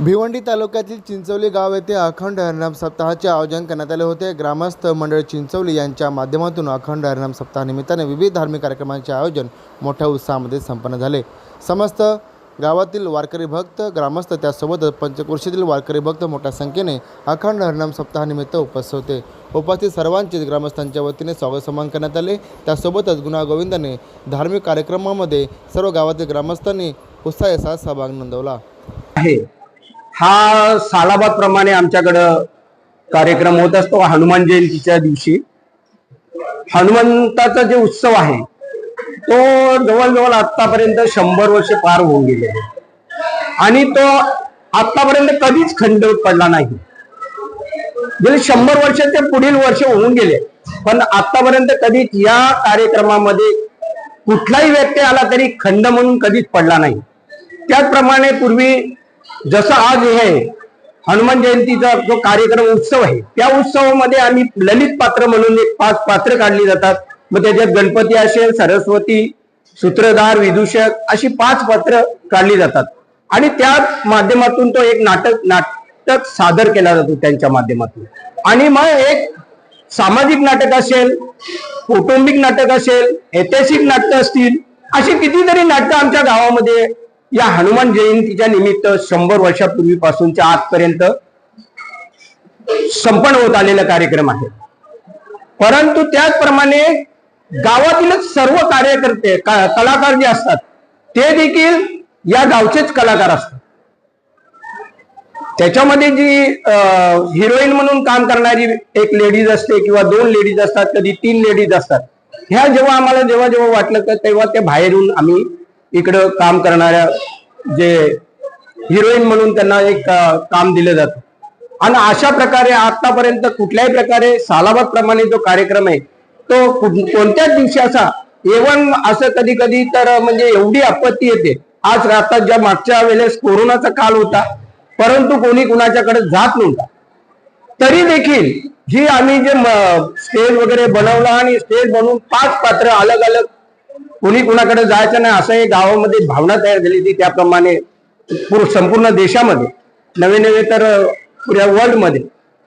भिवंडी तालुक्यातील चिंचवली गाव येथे अखंड हरिनाम सप्ताहाचे आयोजन करण्यात आले होते. ग्रामस्थ मंडळ चिंचवली यांच्या माध्यमातून अखंड हरिनाम सप्ताहानिमित्ताने विविध धार्मिक कार्यक्रमांचे आयोजन मोठ्या उत्साहामध्ये संपन्न झाले. समस्त गावातील वारकरी भक्त ग्रामस्थ त्यासोबतच पंचक्रोशीतील वारकरी भक्त मोठ्या संख्येने अखंड हरिनाम सप्ताहानिमित्त उपस्थित होते. उपस्थित सर्वांचेच ग्रामस्थांच्या वतीने स्वागत सन्मान करण्यात आले. त्यासोबतच गुणागोविंदाने धार्मिक कार्यक्रमामध्ये सर्व गावातील ग्रामस्थांनी उत्साहाचा सहभाग नोंदवला. आहे. हा सालाबाद प्रमाणे आमच्याकडं कार्यक्रम होत असतो हनुमान जयंतीच्या दिवशी. हनुमंताचा जे उत्सव आहे तो जवळजवळ आतापर्यंत शंभर वर्ष पार होऊन गेले आणि तो आतापर्यंत कधीच खंड पडला नाही. गेले शंभर वर्ष ते पुढील वर्ष होऊन गेले. पण आतापर्यंत कधीच या कार्यक्रमामध्ये कुठलाही व्यक्ती आला तरी खंड म्हणून कधीच पडला नाही. त्याचप्रमाणे पूर्वी जसं आज हे हनुमान जयंतीचा जो कार्यक्रम उत्सव आहे त्या उत्सवामध्ये आम्ही ललित पात्र म्हणून एक पाच पात्र काढली जातात. मग त्याच्यात गणपती असेल सरस्वती सूत्रधार विदूषक अशी पाच पात्र काढली जातात. आणि त्या माध्यमातून तो एक नाटक नाटक सादर केला जातो त्यांच्या माध्यमातून. आणि मग एक सामाजिक नाटक असेल कौटुंबिक नाटक असेल ऐतिहासिक नाटकं असतील अशी कितीतरी नाटकं आमच्या गावामध्ये या हनुमान जयंतीच्या निमित्त शंभर वर्षापूर्वीपासूनच्या आजपर्यंत संपन्न होत आलेला कार्यक्रम आहे. परंतु त्याचप्रमाणे गावातीलच सर्व कार्यकर्ते कलाकार जे असतात ते देखील या गावचेच कलाकार असतात. त्याच्यामध्ये जी हिरोईन म्हणून काम करणारी एक लेडीज असते किंवा दोन लेडीज असतात कधी तीन लेडीज असतात. ह्या जेव्हा आम्हाला जेव्हा जेव्हा वाटलं तर तेव्हा ते बाहेरून आम्ही इकडं काम करणाऱ्या जे हिरोईन म्हणून त्यांना एक काम दिलं जातं. आणि अशा प्रकारे आतापर्यंत कुठल्याही प्रकारे सालाबाद प्रमाणे जो कार्यक्रम आहे तो कोणत्याच दिवशी असा एवन असं कधी कधी तर म्हणजे एवढी आपत्ती येते. आज आता ज्या मागच्या वेळेस कोरोनाचा काल होता परंतु कोणी कुणाच्याकडे जात नव्हता. तरी देखील जी आम्ही जे स्टेज वगैरे बनवला आणि स्टेज बनवून पाच पात्र अलग अलग कोणी कुणाकडे जायचं नाही असं एक गावामध्ये भावना तयार झाली होती. त्याप्रमाणे संपूर्ण देशामध्ये नवे नवे तर पुऱ्या वर्ल्डमध्ये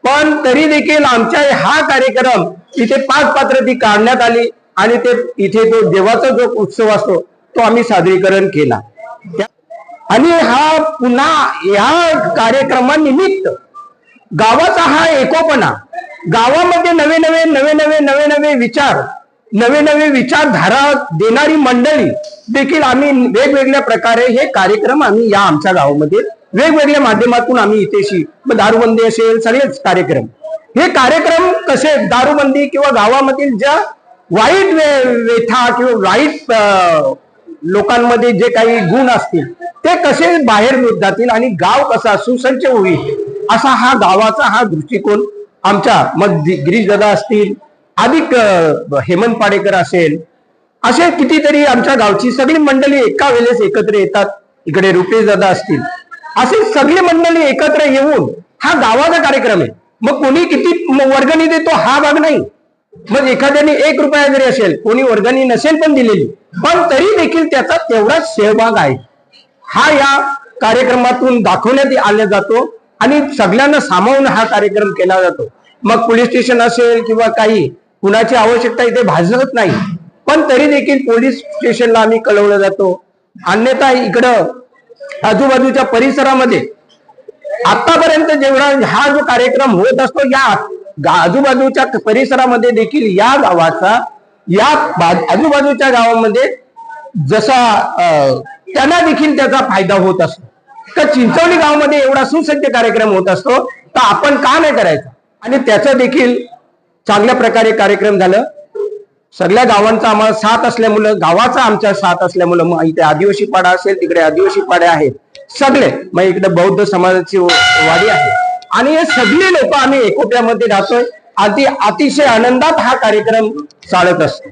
पण तरी देखील आमच्या हा कार्यक्रम इथे पाच पात्र ती काढण्यात आली आणि ते इथे तो देवाचा जो उत्सव असतो तो आम्ही सादरीकरण केला. आणि हा पुन्हा या कार्यक्रमानिमित्त गावाचा हा एकोपणा गावामध्ये नवे नवे नवे नवे नवे नवे विचार नवे नवे विचारधारा देणारी मंडळी देखील आम्ही वेगवेगळ्या प्रकारे हे कार्यक्रम आम्ही या आमच्या गावामध्ये वेगवेगळ्या माध्यमातून आम्ही इथेशी मग दारूबंदी असेल सगळेच कार्यक्रम. हे कार्यक्रम कसे दारूबंदी किंवा गावामधील ज्या वाईट वे- वेथा किंवा वाईट लोकांमध्ये जे काही गुण असतील ते कसे बाहेर निघत जातील आणि गाव कसा सुसंच होईल असा हा गावाचा हा दृष्टिकोन आमच्या मग गिरीशदादा असतील अधिक हेमंत पाडेकर असेल असे कितीतरी आमच्या गावची सगळी मंडळी एका वेळेस एकत्र येतात इकडे रुपेश दादा असतील. असे सगळी मंडळी एकत्र येऊन हा गावाचा कार्यक्रम आहे. मग कोणी किती वर्गणी देतो हा भाग नाही. मग एखाद्याने एक रुपया जरी असेल कोणी वर्गणी नसेल पण दिलेली पण तरी देखील त्याचा तेवढाच सहभाग आहे. हा या कार्यक्रमातून दाखवण्यात आला जातो आणि सगळ्यांना सामावून हा कार्यक्रम केला जातो. मग पोलीस स्टेशन असेल किंवा काही कुणाची आवश्यकता इथे भाजत नाही. पण तरी देखील पोलीस स्टेशनला आम्ही कळवलं जातो. अन्यथा इकडं आजूबाजूच्या परिसरामध्ये आतापर्यंत जेवढा हा जो कार्यक्रम होत असतो या आजूबाजूच्या परिसरामध्ये देखील या गावाचा या आजूबाजूच्या गावामध्ये जसा अं, त्यांना देखील त्याचा फायदा होत असतो. तर चिंचवली गावामध्ये एवढा सुसज्ज कार्यक्रम होत असतो तर आपण का नाही करायचा? आणि त्याचं देखील चांगल्या प्रकारे कार्यक्रम झालं. सगळ्या गावांचा आम्हाला साथ असल्यामुळं गावाचा आमच्या साथ असल्यामुळं मग इथे आदिवासी पाडा असेल तिकडे आदिवासी पाडे आहेत. सगळे मग इकडे बौद्ध समाजाची वाडी आहे. आणि हे सगळे लोक आम्ही एकोप्यामध्ये राहतोय. अति अतिशय आनंदात हा कार्यक्रम चालत असतो.